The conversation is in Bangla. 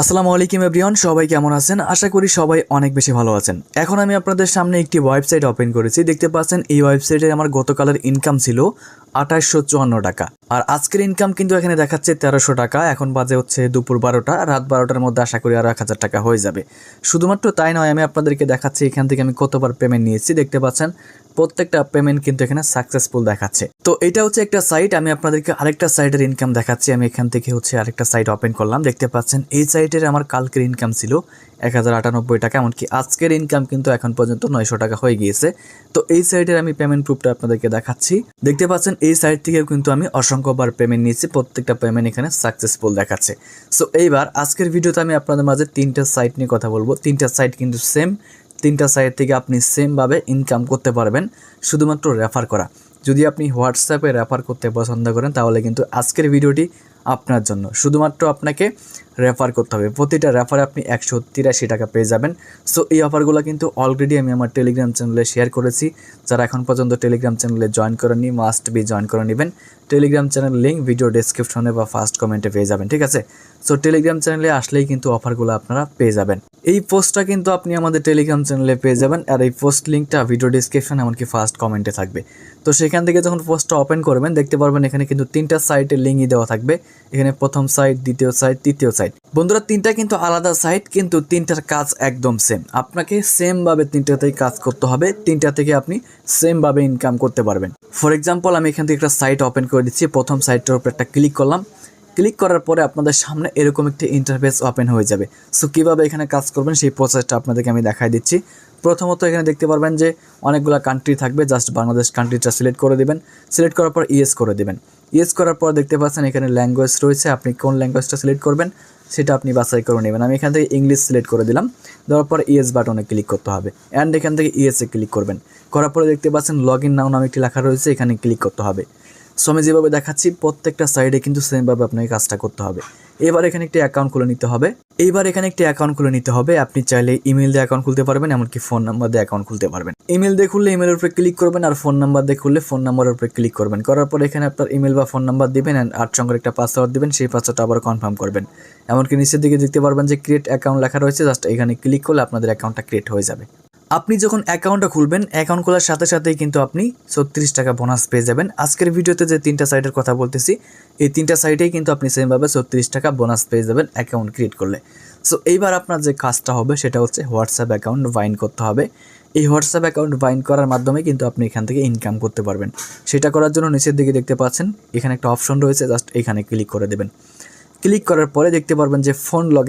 আসসালামু আলাইকুম এভরিওয়ান, সবাই কেমন আছেন? আশা করি সবাই অনেক বেশি ভালো আছেন। এখন আমি আপনাদের সামনে একটি ওয়েবসাইট ওপেন করেছি। দেখতে পাচ্ছেন, এই ওয়েবসাইটে আমার গতকালের ইনকাম ছিল আঠাশশো চুয়ান্ন টাকা। আর আজকের ইনকাম কিন্তু এখানে দেখাচ্ছে তেরোশো টাকা, এখন বাজে হচ্ছে দুপুর বারোটা, রাত বারোটার মধ্যে আশা করি আরও এক হাজার টাকা হয়ে যাবে। শুধুমাত্র তাই নয়, আমি আপনাদেরকে দেখাচ্ছি, এখান থেকে আমি কতবার পেমেন্ট নিয়েছি, দেখতে পাচ্ছেন, প্রত্যেকটা পেমেন্ট কিন্তু এখানে সাকসেসফুল দেখাচ্ছে। তো এটা হচ্ছে একটা সাইট আমি আপনাদেরকে আরেকটা সাইটের ইনকাম দেখাচ্ছি, আমি এখান থেকে হচ্ছে আরেকটা সাইট ওপেন করলাম, দেখতে পাচ্ছেন, এই সাইটের আমার কালকের ইনকাম ছিল এক হাজার আটানব্বই টাকা, এমনকি আজকের ইনকাম কিন্তু এখন পর্যন্ত নয়শো টাকা হয়ে গিয়েছে। তো এই সাইটের আমি পেমেন্ট প্রুফটা আপনাদেরকে দেখাচ্ছি, দেখতে পাচ্ছেন এই সাইট থেকেও কিন্তু আমি অসংখ্যবার পেমেন্ট নিয়েছি, প্রত্যেকটা পেমেন্ট এখানে সাকসেসফুল দেখাচ্ছে। সো এইবার আজকের ভিডিওতে আমি আপনাদের মাঝে তিনটা সাইট নিয়ে কথা বলব। তিনটা সাইট কিন্তু সেম তিনটা সাইট থেকে আপনি সেমভাবে ইনকাম করতে পারবেন, শুধুমাত্র রেফার করা। যদি আপনি হোয়াটসঅ্যাপে রেফার করতে পছন্দ করেন, তাহলে কিন্তু আজকের ভিডিওটি আপনার জন্য। শুধুমাত্র আপনাকে রেফার করতে হবে। প্রতিটা রেফারে আপনি একশো তিরাশি টাকা পেয়ে যাবেন। সো এই অফারগুলো কিন্তু অলরেডি আমি আমার টেলিগ্রাম চ্যানেলে শেয়ার করেছি। যারা এখন পর্যন্ত টেলিগ্রাম চ্যানেলে জয়েন করেননি মাস্ট বি জয়েন করে নেবেন। টেলিগ্রাম চ্যানেল লিঙ্ক ভিডিও ডেসক্রিপশনে বা ফার্স্ট কমেন্টে পেয়ে যাবেন, ঠিক আছে? সো টেলিগ্রাম চ্যানেলে আসলেই কিন্তু অফারগুলো আপনারা পেয়ে যাবেন। এই পোস্টটা কিন্তু আপনি আমাদের টেলিগ্রাম চ্যানেলে পেয়ে যাবেন আর এই পোস্ট লিঙ্কটা ভিডিও ডিসক্রিপশন এমনকি ফার্স্ট কমেন্টে থাকবে। তো সেখান থেকে যখন পোস্টটা ওপেন করবেন, দেখতে পারবেন এখানে কিন্তু তিনটা সাইটের লিঙ্কই দেওয়া থাকবে। এখানে প্রথম সাইট দ্বিতীয় সাইট তৃতীয় সাইট বন্ধুরা, তিনটা কিন্তু আলাদা সাইট কিন্তু তিনটার কাজ একদম সেম আপনাকে সেমভাবে তিনটাতেই কাজ করতে হবে। তিনটা থেকে আপনি সেমভাবে ইনকাম করতে পারবেন। ফর এক্সাম্পল আমি এখান থেকে একটা সাইট ওপেন করে দিচ্ছি। প্রথম সাইটটার উপর একটা ক্লিক করলাম। ক্লিক করার পরে আপনাদের সামনে এরকম একটি ইন্টারফেস ওপেন হয়ে যাবে। সো কীভাবে এখানে কাজ করবেন সেই প্রসেসটা আপনাদেরকে আমি দেখাই দিচ্ছি। প্রথমত এখানে দেখতে পারবেন যে অনেকগুলো কান্ট্রি থাকবে জাস্ট বাংলাদেশ কান্ট্রিটা সিলেক্ট করে দেবেন। সিলেক্ট করার পর ইয়েস করে দেবেন। ইয়েস করার পর দেখতে পাচ্ছেন এখানে ল্যাঙ্গুয়েজ রয়েছে, আপনি কোন ল্যাঙ্গুয়েজটা সিলেক্ট করবেন সেটা আপনি বাছাই করে নেবেন। আমি এখান থেকে ইংলিশ সিলেক্ট করে দিলাম। দেওয়ার পর ইয়েস বাটনে ক্লিক করতে হবে। অ্যান্ড এখান থেকে ইয়েসে ক্লিক করবেন। করার পরে দেখতে পাচ্ছেন লগ ইন নাও নামে একটি লেখা রয়েছে, এখানে ক্লিক করতে হবে। সো আমি যেভাবে দেখাচ্ছি, প্রত্যেকটা সাইডে কিন্তু সেমভাবে আপনাকে কাজটা করতে হবে। এবার এখানে একটি অ্যাকাউন্ট খুলে নিতে হবে। এইবার এখানে একটি অ্যাকাউন্ট খুলে নিতে হবে। আপনি চাইলে ইমেল দিয়ে অ্যাকাউন্ট খুলতে পারবেন, এমনকি ফোন নাম্বার দিয়ে অ্যাকাউন্ট খুলতে পারবেন। ইমেল দিয়ে খুললে ইমেলের উপরে ক্লিক করবেন আর ফোন নাম্বার দিয়ে খুললে ফোন নাম্বারের উপরে ক্লিক করবেন। করার পর এখানে আপনার ইমেল বা ফোন নাম্বার দিবেন অ্যান্ড আট সঙ্গে একটা পাসওয়ার্ড দিবেন, সেই পাসওয়ার্ডটা আবার কনফার্ম করবেন। এমনকি নিচের দিকে দেখতে পারবেন যে ক্রিয়েট অ্যাকাউন্ট লেখা রয়েছে জাস্ট এখানে ক্লিক করলে আপনাদের অ্যাকাউন্টটা ক্রিয়েট হয়ে যাবে। আপনি যখন অ্যাকাউন্টটা খুলবেন, অ্যাকাউন্ট খোলার সাথে সাথেই কিন্তু আপনি ছত্রিশ টাকা বোনাস পেয়ে যাবেন। আজকের ভিডিওতে যে তিনটা সাইটের কথা বলতেছি, এই তিনটা সাইটেই কিন্তু আপনি সেমভাবে ছত্রিশ টাকা বোনাস পেয়ে যাবেন অ্যাকাউন্ট ক্রিয়েট করলে। সো এইবার আপনার যে কাজটা হবে সেটা হচ্ছে হোয়াটসঅ্যাপ অ্যাকাউন্ট বাইন করতে হবে। এই হোয়াটসঅ্যাপ অ্যাকাউন্ট বাইন করার মাধ্যমে কিন্তু আপনি এখান থেকে ইনকাম করতে পারবেন। সেটা করার জন্য নিচের দিকে দেখতে পাচ্ছেন, এখানে একটা অপশন রয়েছে, জাস্ট এখানে ক্লিক করে দেবেন। ক্লিক করার পরে দেখতে পারবেন যে ফোন লগ